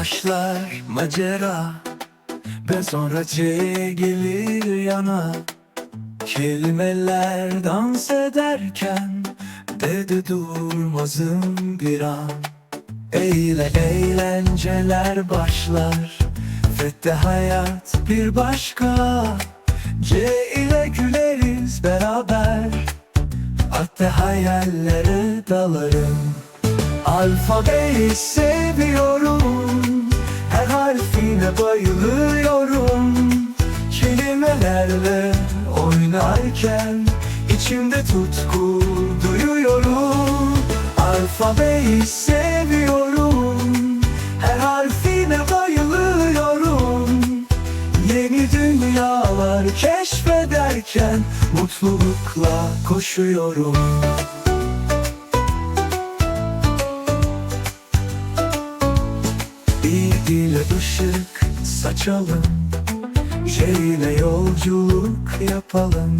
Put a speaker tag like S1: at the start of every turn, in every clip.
S1: başlar macera Ben sonra gelir yana. Kelimeler dans ederken Dedi durmazım bir an. Eyle eğlenceler başlar Fette hayat bir başka. C ile güleriz beraber Hatta hayallere dalarım. Alfabeyi seviyorum harfine bayılıyorum. Kelimelerle oynarken içimde tutku duyuyorum. Alfabeyi seviyorum. Her harfine bayılıyorum. Yeni dünyalar keşfederken Mutlulukla koşuyorum saçalım J ile yolculuk yapalım.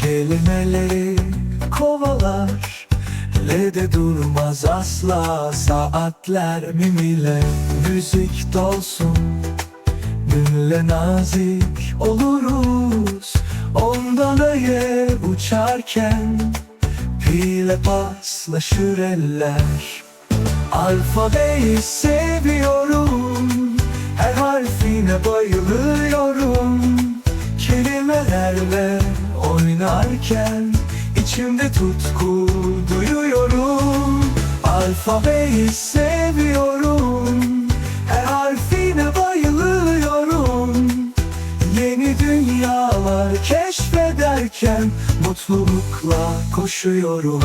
S1: Kelimeleri kovalar. L de durmaz asla Saatler mim ile müzik dolsun. Mümle nazik oluruz. Ondan aya uçarken Pile paslaşır eller. Alfabeyi seviyorum harfine bayılıyorum Kelimelerle oynarken. İçimde tutku duyuyorum Alfabeyi seviyorum. Her harfine bayılıyorum. Yeni dünyalar keşfederken Mutlulukla koşuyorum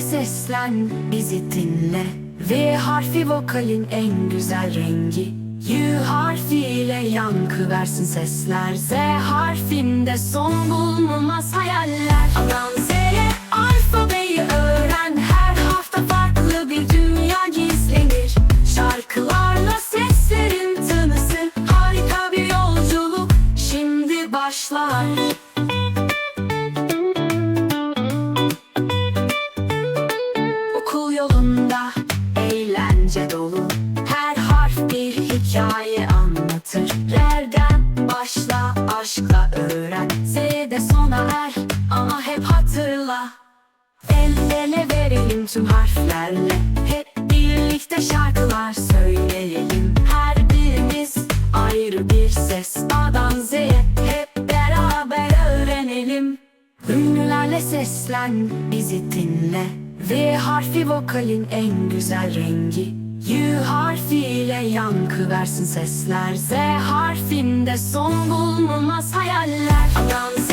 S2: Seslen bizi dinle. V harfi vokalin en güzel rengi. Y harfiyle yankı versin sesler. Z harfinde son bulunmaz hayaller. A'dan bir ses. A'dan Z'ye hep beraber öğrenelim. Ünlülerle seslen bizi dinle. V harfi vokalin en güzel rengi. Y harfiyle yankı versin sesler. Z harfinde son bulunmaz hayaller. A'dan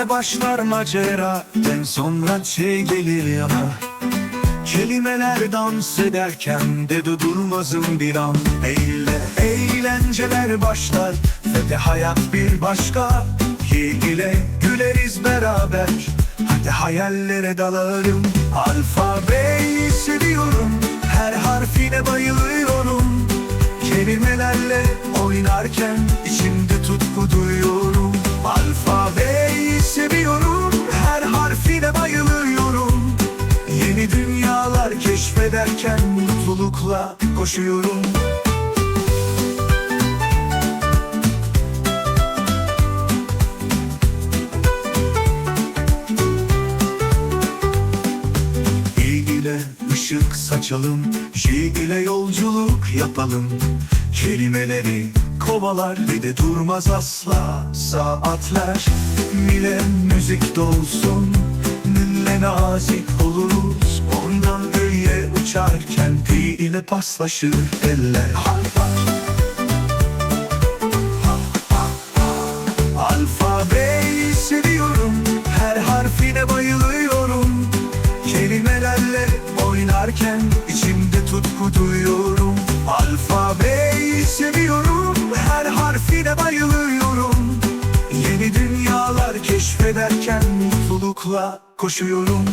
S1: İle başlar macera En sonra şey gelir yana. Kelimeler dans ederken Dedi durmazım bir an. Eyle eğlenceler başlar Ve de hayat bir başka. Ki ile güleriz beraber Hadi hayallere dalarım Alfabeyi seviyorum Her harfine bayılıyorum. Kelimelerle oynarken içimde tutku duyuyorum Alfabeyi seviyorum her harfine bayılıyorum. Yeni dünyalar keşfederken mutlulukla koşuyorum. İle ışık saçalım J ile yolculuk yapalım. Kelimeleri kovalar. Bir de durmaz asla saatler. Mile müzik dolsun Nille nazik oluruz. Ondan öyle uçarken Pi ile paslaşır eller. Alfabeyi seviyorum Her harfine bayılıyorum. Kelimelerle oynarken içimde tutku duyuyorum. Alfabeyi seviyorum keşfederken mutlulukla koşuyorum.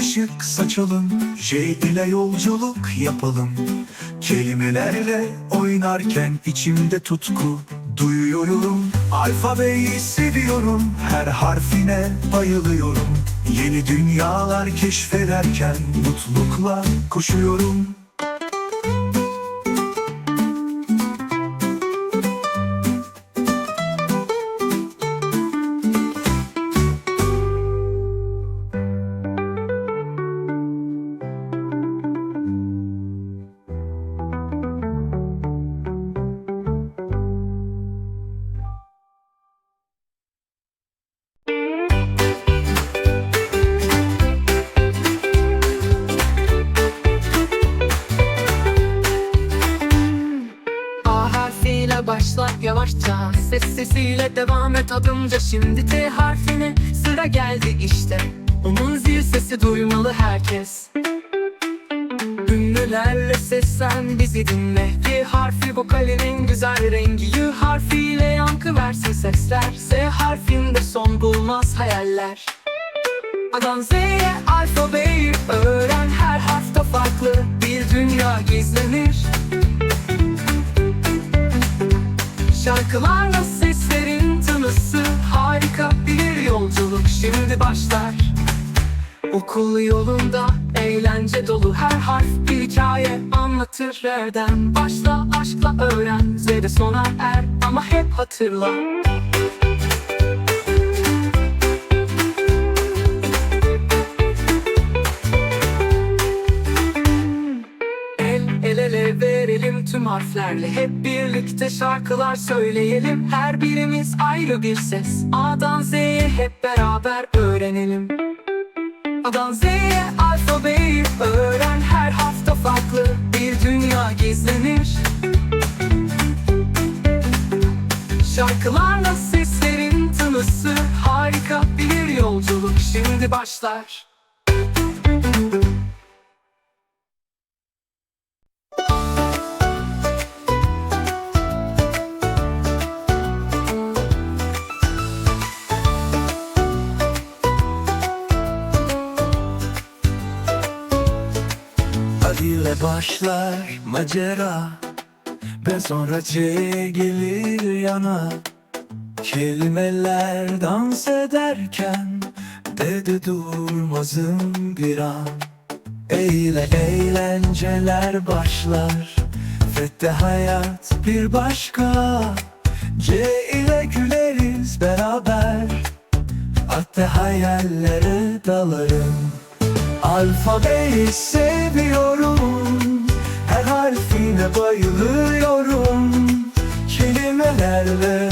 S1: Işık saçalım J ile yolculuk yapalım Kelimelerle oynarken içimde tutku. Duyuyorum Alfabeyi seviyorum. Her harfine bayılıyorum. Yeni dünyalar keşfederken mutlulukla koşuyorum
S3: sesiyle devam et adımca. Şimdi T harfine sıra geldi işte. Onun zil sesi duymalı herkes. Ünlülerle seslen bizi dinle. G harfi vokalinin güzel rengi. Y harfiyle yankı versin sesler. S harfinde son bulmaz hayaller. A'dan Z'ye alfabeyi öğren. Her harfta farklı bir dünya gizlenir. Şarkılarla seslerin tınısı Harika bir yolculuk. Şimdi başlar. Okul yolunda eğlence dolu. Her harf bir hikaye anlatır. R'den başla aşkla öğren. Z'de sona er ama hep hatırla verelim tüm harflerle. Hep birlikte şarkılar söyleyelim. Her birimiz ayrı bir ses. A'dan Z'ye hep beraber öğrenelim. A'dan Z'ye alfabeyi öğren. Her hafta farklı bir dünya gizlenir. Şarkılarla seslerin tınısı. Harika bir yolculuk. Şimdi başlar
S1: başlar macera Ben sonra gelir yana. Kelimeler dans ederken Dedi durmazım bir an. E ile eğlenceler başlar de hayat bir başka. C ile güleriz beraber Hatta hayallere dalarım. Alfabeyi seviyorum harfine bayılıyorum. Kelimelerle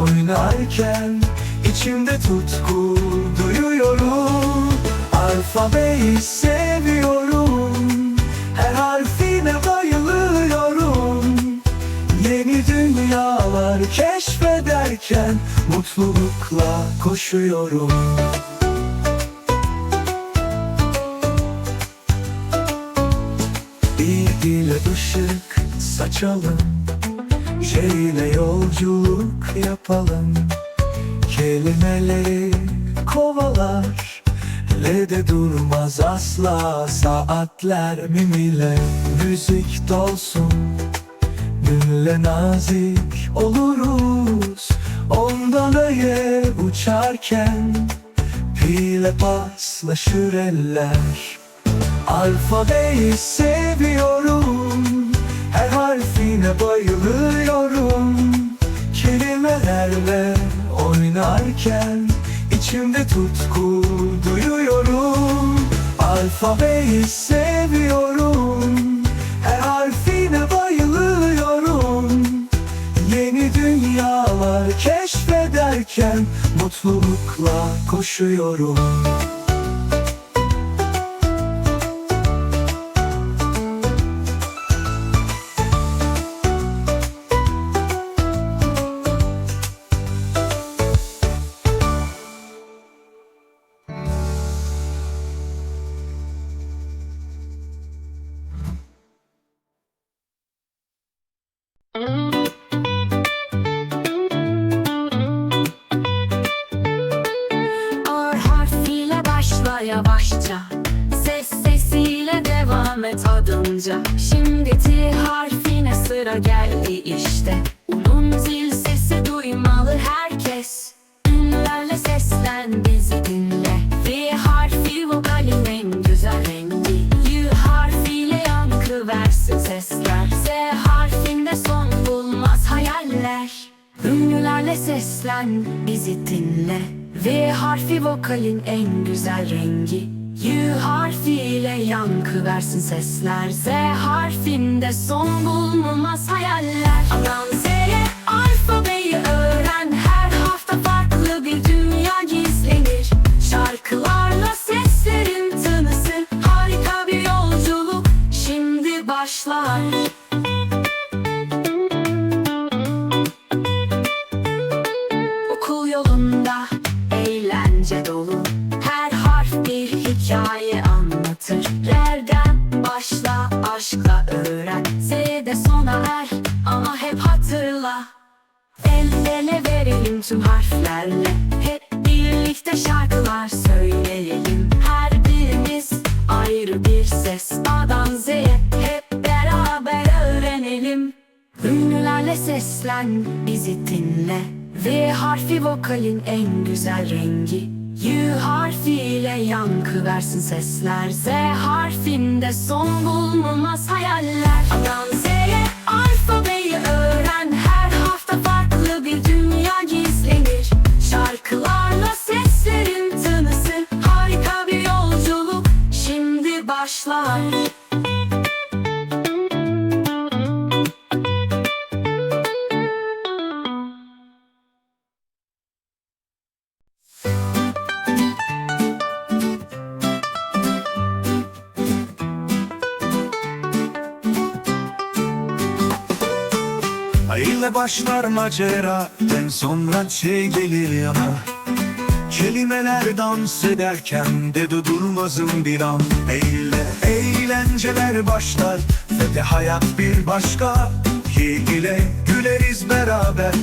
S1: oynarken içimde tutku duyuyorum. Alfabeyi seviyorum. Her harfine bayılıyorum. Yeni dünyalar keşfederken Mutlulukla koşuyorum saçalım J yolculuk yapalım. Kelimeleri kovalar. L de durmaz asla Saatler mim ile müzik dolsun. Gönülle nazik oluruz. Ondan öye uçarken Pile paslaşır eller. Alfabeyi seviyorum Her harfine bayılıyorum Kelimelerle oynarken. İçimde tutku duyuyorum Alfabeyi seviyorum. Her harfine bayılıyorum. Yeni dünyalar keşfederken Mutlulukla koşuyorum
S2: vokalin en güzel rengi. Y harfiyle yankı versin sesler. Z harfinde son bulunmaz hayaller bir ses. A'dan Z'ye hep beraber öğrenelim. Ünlülerle seslen bizi dinle. V harfi vokalin en güzel rengi. Y harfiyle yankı versin sesler. Z harfinde son bulunmaz hayaller. A'dan
S1: İle başlar macera En sonra şey gelir yana. Kelimeler dans ederken de durmazım bir an. Eyle eğlenceler başlar Ve de hayat bir başka. İle güleriz beraber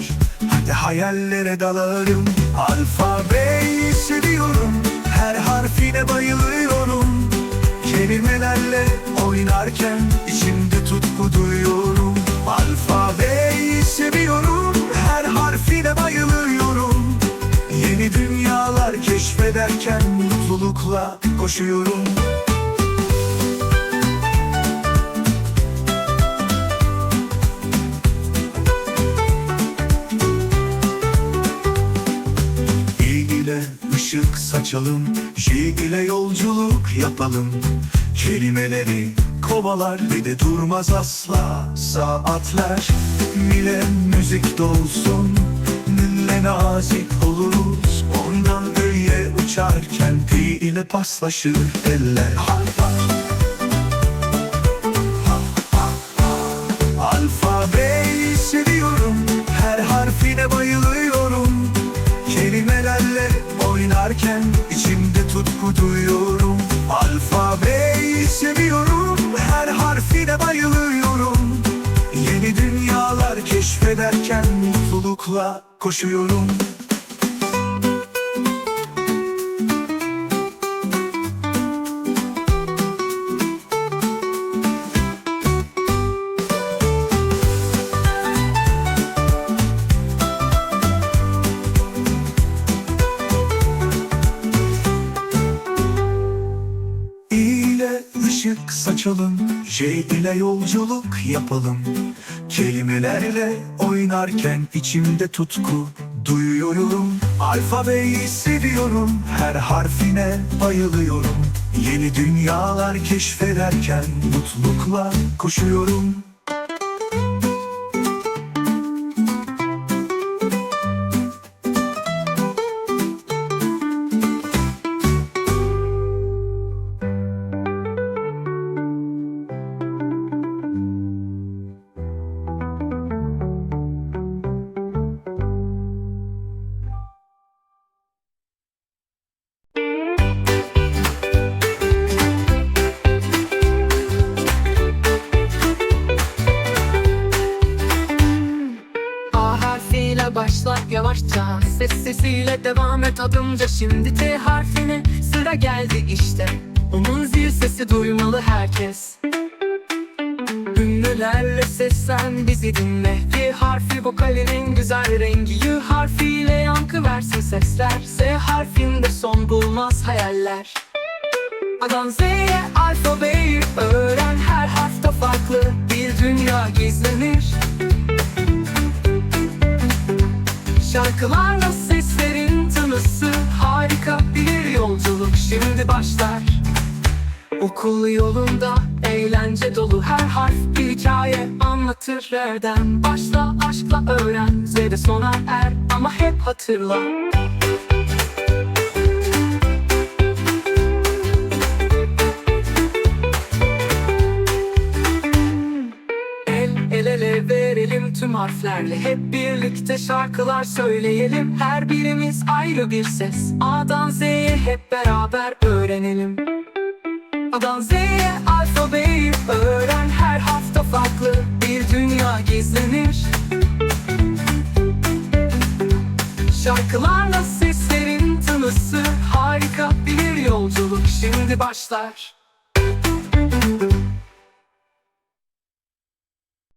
S1: Hadi hayallere dalarım. Alfabeyi seviyorum Her harfine bayılıyorum. Kelimelerle oynarken içimde tutku duyuyorum Alfabeyi seviyorum Her harfine bayılıyorum. Yeni dünyalar keşfederken mutlulukla koşuyorum. İle ışık saçalım J ile yolculuk yapalım. Kelimeleri kovalar. Ve de durmaz asla Saatler. Mile müzik dolsun Nille nazik oluruz. Ondan öyle uçarken Pi ile paslaşır eller. Harfa Alfabeyi seviyorum Her harfine bayılıyorum. Kelimelerle oynarken içimde tutku duyuyorum. Alfabeyi seviyorum seyrederken mutlulukla koşuyorum. Işık saçalım J ile yolculuk yapalım Kelimelerle oynarken içimde tutku duyuyorum. Alfabeyi seviyorum Her harfine bayılıyorum. Yeni dünyalar keşfederken mutlulukla koşuyorum
S3: sesiyle devam et adımca. Şimdi T harfine sıra geldi işte. Onun zil sesi duymalı herkes. Ünlülerle seslen bizi dinle. G harfi vokalin en güzel rengi. Y harfiyle yankı versin sesler. S harfinde son bulmaz hayaller. A'dan Z'ye alfabeyi öğren. Her harfta farklı bir dünya gizlenir. Şarkılarla seslerin tınısı Harika bir yolculuk. Şimdi başlar. Okul yolunda eğlence dolu. Her harf bir hikaye anlatır. R'den başla aşkla öğren. Z'de sona er ama hep hatırla harflerle. Hep birlikte şarkılar söyleyelim. Her birimiz ayrı bir ses. A'dan Z'ye hep beraber öğrenelim. A'dan Z'ye alfabeyi öğren. Her hafta farklı bir dünya gizlenir. Şarkılarla seslerin tınısı. Harika bir yolculuk. Şimdi başlar